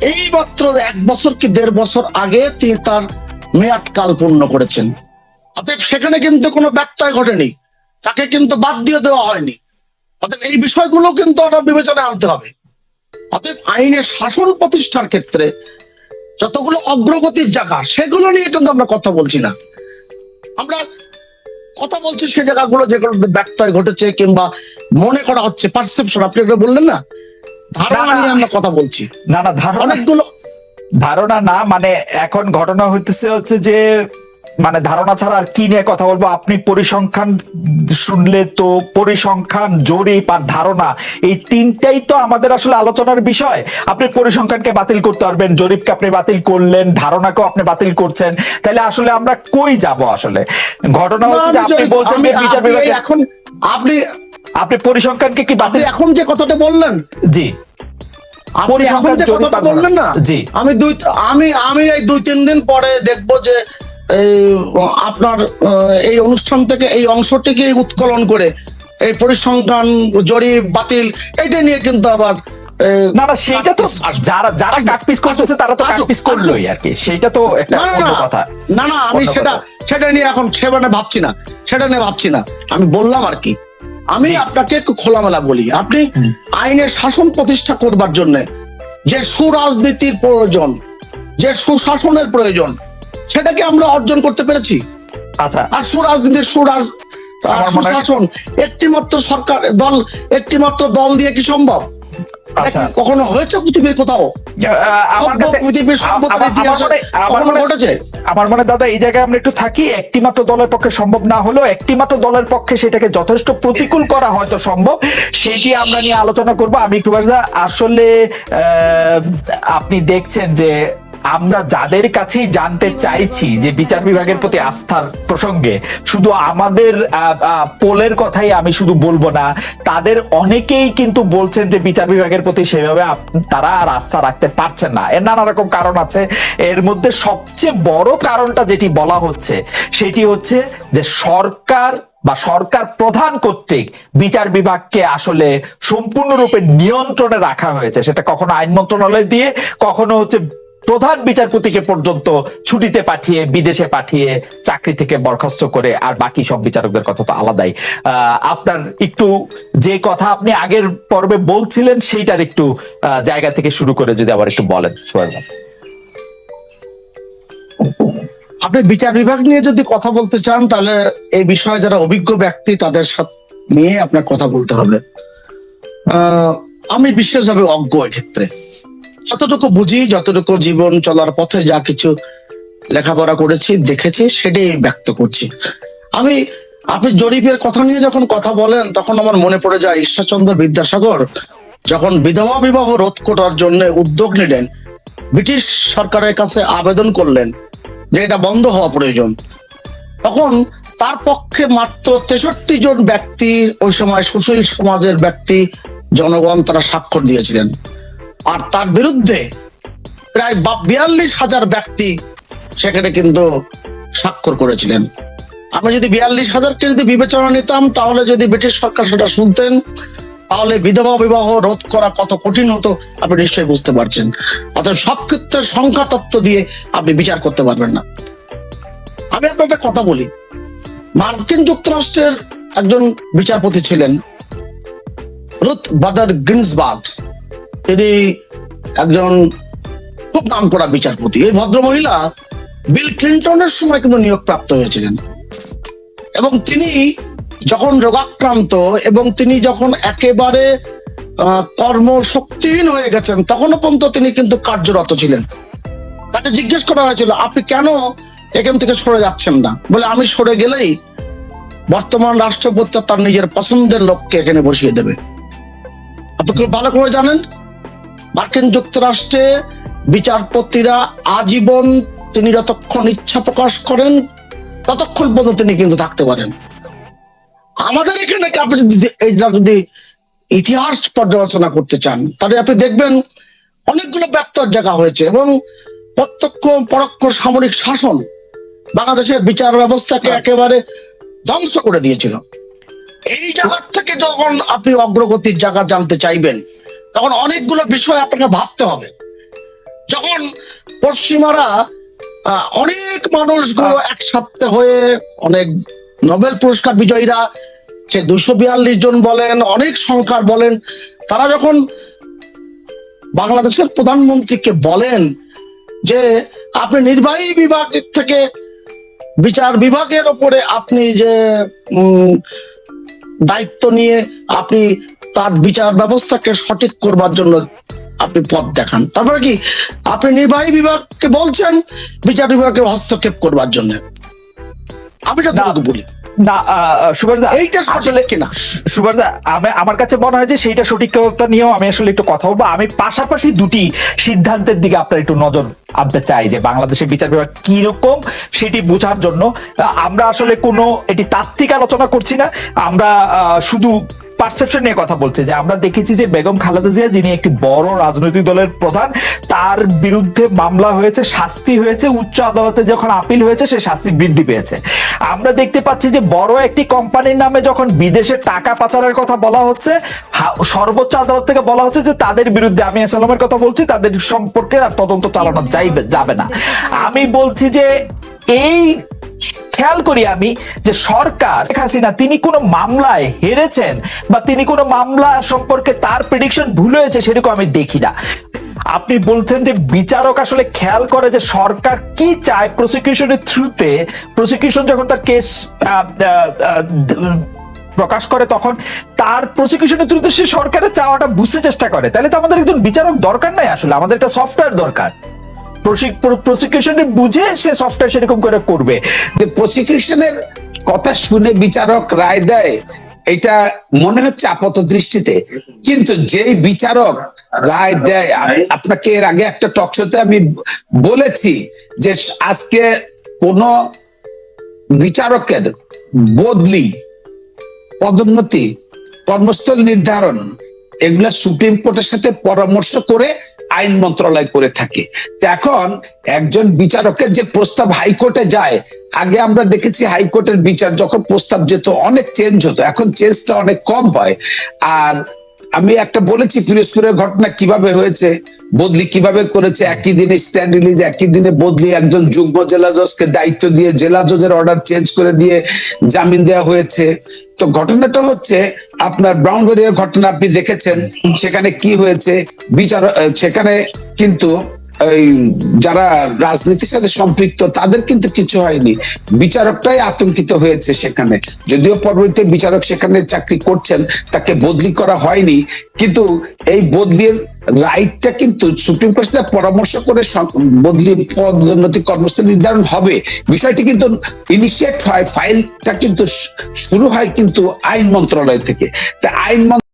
এই মাত্র এক বছর কি দেড় বছর আগে তিনি তার মেয়াদ কাল পূর্ণ করেছেন। অতএব সেখানে কিন্তু কোনো ব্যত্যয় ঘটেনি। তাকে কিন্তু বাদ দিয়ে দেওয়া হয়নি। অতএব এই বিষয়গুলো কিন্তু আমরা বিবেচনায় আনতে হবে। অতএব আইনের শাসন প্রতিষ্ঠার ক্ষেত্রে যতগুলো অগ্রগতির জায়গা, সেগুলো নিয়ে কিন্তু আমরা কথা বলছি না। আমরা কথা বলছি সে জায়গাগুলো যেগুলোতে ব্যত্যয় ঘটেছে কিংবা মনে করা হচ্ছে পারসেপশন আপনি বললেন না? ধারণা নিয়ে আমরা কথা বলছি। না না ধারণা অনেকগুলো ধারণা না মানে এখন ঘটনা হইতেছে হচ্ছে যে মানে ধারণা ছাড়া আর কি নিয়ে কথা বলব? আপনি পরিসংখ্যান শুনলে তো পরিসংখ্যান জরিপ আর ধারণা এই তিনটাই তো আমাদের আসলে আলোচনার বিষয়। আপনি পরিসংখ্যানকে বাতিল করতে পারবেন জরিপকে আপনি বাতিল করলেন ধারণাকেও আপনি বাতিল করছেন। তাহলে আসলে আমরা কই যাব আসলে? ঘটনা হচ্ছে যে আপনি বলছেন বিচার বিভাগে এখন আপনি আপনি পরিসংখ্যানকে কি বাতিল এখন যে কথাটা বললেন জি। এখন যে কথাটা বললেন না জি। আমি দুই আমি আমি এই দুই তিন দিন পরে দেখব যে আপনার এই অনুষ্ঠান থেকে এই অংশটিকে উৎকলন করে এই পরিসংখ্যান জরিপ বাতিল এটা নিয়ে কিন্তু আবার না না সেইটা তো যারা যারা করতেছে তারা তো করলোই আর কি। সেটা তো একটা না না না কথা। না না আমি সেটা সেটা নিয়ে এখন সেবানে ভাবছি না। সেটা নিয়ে ভাবছি না। আমি বললাম আর কি। আমি আপনাকে একটু খোলামেলা বলি। আপনি আইনের শাসন প্রতিষ্ঠা করবার জন্য যে সুরাজনীতির প্রয়োজন যে সুশাসনের প্রয়োজন সেটাকে আমরা অর্জন করতে পেরেছি। আচ্ছা। আর সুরাজনীতির সুরাজ সুশাসন একটিমাত্র সরকার দল একটিমাত্র দল দিয়ে কি সম্ভব? কখনো হয়েছে পৃথিবীর কোথাও? আমার মনে- দাদা এই জায়গায় আমরা একটু থাকি। একটি মাত্র দলের পক্ষে সম্ভব না হলেও একটি মাত্র দলের পক্ষে সেটাকে যথেষ্ট প্রতিকূল করা হয়তো সম্ভব। সেটি আমরা নিয়ে আলোচনা করব। আমি একটু আসলে আহ, আপনি দেখছেন যে আমরা যাদের কাছেই জানতে চাইছি যে বিচার বিভাগের প্রতি আস্থার প্রসঙ্গে, শুধু আমাদের পোলের কথাই আমি শুধু বলব না, তাদের অনেকেই কিন্তু বলছেন যে বিচার বিভাগের প্রতি সেভাবে তারা আর আস্থা রাখতে পারছেন না। এর নানা রকম কারণ আছে। এর মধ্যে সবচেয়ে বড় কারণটা যেটি বলা হচ্ছে, সেটি হচ্ছে যে সরকার বা সরকার প্রধান কর্তৃক বিচার বিভাগকে আসলে সম্পূর্ণরূপে নিয়ন্ত্রণে রাখা হয়েছে। সেটা কখনো আইন মন্ত্রণালয় দিয়ে, কখনো হচ্ছে প্রধান বিচারপতিকে পর্যন্ত ছুটিতে পাঠিয়ে, বিদেশে পাঠিয়ে চাকরি থেকে বরখাস্ত করে, আর বাকি সব বিচারকদের কথা তো আলাদাই। আপনার একটু যে কথা আপনি আগের পর্বে বলছিলেন, সেইটার একটু জায়গা থেকে শুরু করে যদি আবার একটু বলেন আপনি বিচার বিভাগ নিয়ে যদি কথা বলতে চান, তাহলে এই বিষয়ে যারা অভিজ্ঞ ব্যক্তি, তাদের সাথে নিয়ে আপনার কথা বলতে হবে। আমি বিশেষভাবে অজ্ঞ ক্ষেত্রে যতটুকু বুঝি, যতটুকু জীবন চলার পথে যা কিছু লেখাপড়া করেছি, দেখেছি, সেটাই ব্যক্ত করছি। আমি, আপনি জরিপের কথা নিয়ে যখন কথা বলেন, তখন আমার মনে পড়ে যায়, ঈশ্বরচন্দ্র বিদ্যাসাগর যখন বিধবা বিবাহ রোধ করার জন্য উদ্যোগ নিলেন, ব্রিটিশ সরকারের কাছে আবেদন করলেন যে এটা বন্ধ হওয়া প্রয়োজন। তখন তার পক্ষে মাত্র তেষট্টি জন ব্যক্তি, ওই সময় সুশীল সমাজের ব্যক্তি, জনগণ তারা স্বাক্ষর দিয়েছিলেন। আর তার বিরুদ্ধে প্রায় বিয়াল্লিশ হাজার ব্যক্তি সেখানে কিন্তু স্বাক্ষর করেছিলেন। আমি যদি বিয়াল্লিশ হাজারকে যদি বিবেচনা নিতাম, তাহলে যদি ব্রিটিশ সরকার সেটা শুনতেন, তাহলে বিধবা বিবাহ রোধ করা কত কঠিন হতো, আপনি নিশ্চয়ই বুঝতে পারছেন। অর্থাৎ সব ক্ষেত্রে সংখ্যা তত্ত্ব দিয়ে আপনি বিচার করতে পারবেন না। আমি আপনার একটা কথা বলি। মার্কিন যুক্তরাষ্ট্রের একজন বিচারপতি ছিলেন, রুথ বাদার গ্রিন্সবার্গ তিনি একজন খুব নাম করা বিচারপতি, এই ভদ্র মহিলা বিল ক্লিন্টনের সময় কিন্তু নিয়োগ প্রাপ্ত হয়েছিলেন। এবং তিনি যখন রোগাক্রান্ত এবং তিনি যখন একেবারে কর্মশক্তিহীন হয়ে গেছেন তখনও পর্যন্ত তিনি কিন্তু কার্যরত ছিলেন। তাকে জিজ্ঞেস করা হয়েছিল, আপনি কেন এখান থেকে সরে যাচ্ছেন না? বলে, আমি সরে গেলেই বর্তমান রাষ্ট্রপতি তার নিজের পছন্দের লোককে এখানে বসিয়ে দেবে। আপনি খুব ভালো করে জানেন? মার্কিন যুক্তরাষ্ট্রে বিচারপতিরা আজীবন তিনি যতক্ষণ ইচ্ছা প্রকাশ করেন ততক্ষণ পর্যন্ত তিনি কিন্তু থাকতে পারেন। আমাদের এখানে আপনি যদি যদি ইতিহাস পর্যালোচনা করতে চান তাহলে আপনি দেখবেন অনেকগুলো ব্যর্থর জায়গা হয়েছে এবং প্রত্যক্ষ পরোক্ষ সামরিক শাসন বাংলাদেশের বিচার ব্যবস্থাকে একেবারে ধ্বংস করে দিয়েছিল। এই জায়গা থেকে যখন আপনি অগ্রগতির জায়গা জানতে চাইবেন তখন অনেকগুলো বিষয় আপনাকে ভাবতে হবে। যখন পশ্চিমারা অনেক মানুষগুলো একসাথে হয়ে অনেক নোবেল পুরস্কার বিজয়ীরা সে দুশো বিয়াল্লিশ জন বলেন অনেক সংখ্যার বলেন তারা যখন বাংলাদেশের প্রধানমন্ত্রীকে বলেন যে আপনি নির্বাহী বিভাগ থেকে বিচার বিভাগের ওপরে আপনি যে উম, দায়িত্ব নিয়ে আপনি তার বিচার ব্যবস্থাকে সঠিক করবার জন্য আপনি পথ দেখান। তারপরে কি? আপনি নির্বাহী বিভাগকে বলছেন বিচার বিভাগের হস্তক্ষেপ করবার জন্য। আমি যতটুকু বলি। না সুভাষদা এইটা আসলে কিনা? সুভাষদা আমি আমার কাছে মনে হয় যে সেইটা সঠিকতা নিয়েও আমি আসলে একটু কথা বলব। আমি পাশাপাশি দুটি সিদ্ধান্তের দিকে আপনার একটু নজর আনতে চাই যে বাংলাদেশের বিচার বিভাগ কীরকম সেটি বোঝার জন্য। আমরা আসলে কোনো এটি তাত্ত্বিক আলোচনা করছি না। আমরা আহ, শুধু পারসেপশন নিয়ে কথা বলছে যে আমরা দেখেছি যে বেগম খালেদা জিয়া, যিনি একটি বড় রাজনৈতিক দলের প্রধান, তার বিরুদ্ধে মামলা হয়েছে, শাস্তি হয়েছে, উচ্চ আদালতে যখন আপিল হয়েছে, সে শাস্তি বৃদ্ধি পেয়েছে। আমরা দেখতে পাচ্ছি যে বড় একটি কোম্পানির নামে যখন বিদেশে টাকা পাচারের কথা বলা হচ্ছে সর্বোচ্চ আদালত থেকে বলা হচ্ছে যে তাদের বিরুদ্ধে, আমি আসলামের কথা বলছি, তাদের সম্পর্কে আর তদন্ত চালানো যাইবে, যাবে না। আমি বলছি যে এই খেয়াল করি আমি যে সরকার, শেখ হাসিনা, তিনি কোনো মামলায় হেরেছেন বা তিনি কোনো মামলা সম্পর্কে তার প্রেডিকশন ভুল হয়েছে সেরকম আমি দেখি না। আপনি বলছেন যে বিচারক আসলে খেয়াল করে যে সরকার কি চায় প্রসিকিউশনের থ্রুতে প্রসিকিউশন যখন তার কেস প্রকাশ করে তখন তার প্রসিকিউশনের থ্রুতে সে সরকারের চাওয়াটা বুঝতে চেষ্টা করে। তাহলে তো আমাদের একজন বিচারক দরকার নাই আসলে, আমাদের একটা সফটওয়্যার দরকার। প্রসিকিউশনে বুঝে সে সফটওয়্যার সেরকম করে করবে। যে প্রসিকিউশনের কথা শুনে বিচারক রায় দেয়, এটা মনে হচ্ছে আপাত দৃষ্টিতে। কিন্তু যেই বিচারক রায় দেয় আপনাকে এর আগে একটা টকশোতে আমি বলেছি যে আজকে কোন বিচারকের বদলি, পদোন্নতি, কর্মস্থল নির্ধারণ, এগুলা সুপ্রিম কোর্টের সাথে পরামর্শ করে আইন মন্ত্রণালয় করে থাকে। এখন একজন বিচারকের যে প্রস্তাব হাইকোর্টে যায়, আগে আমরা দেখেছি হাইকোর্টের বিচার যখন প্রস্তাব যেত, অনেক চেঞ্জ হতো। এখন চেঞ্জটা অনেক কম হয়। আর আমি একটা বলেছি পিরোজপুরের ঘটনা কীভাবে হয়েছে, বদলি কীভাবে করেছে, একই দিনে স্ট্যান্ড রিলিজ একই দিনে বদলি একজন যুগ্ম জেলা জজকে দায়িত্ব দিয়ে জেলা জজের অর্ডার চেঞ্জ করে দিয়ে জামিন দেওয়া হয়েছে। তো ঘটনাটা হচ্ছে, আপনার ব্রাউনবাড়িয়ার ঘটনা আপনি দেখেছেন, সেখানে কি হয়েছে, বিচার সেখানে কিন্তু যারা রাজনীতির সাথে সম্পৃক্ত, তাদের কিন্তু কিছু হয়নি। বিচারকটাই আতঙ্কিত হয়েছে সেখানে। যদিও পরবর্তীতে বিচারক সেখানে চাকরি করছেন, তাকে বদলি করা হয়নি, কিন্তু এই বদলির রাইটটা কিন্তু সুপ্রিম কোর্ট পরামর্শ করে বদলি পদোন্নতি কর্মস্থল নির্ধারণ হবে। বিষয়টি কিন্তু ইনিশিয়েট হয় ফাইলটা কিন্তু শুরু হয় কিন্তু আইন মন্ত্রণালয় থেকে। তা আইন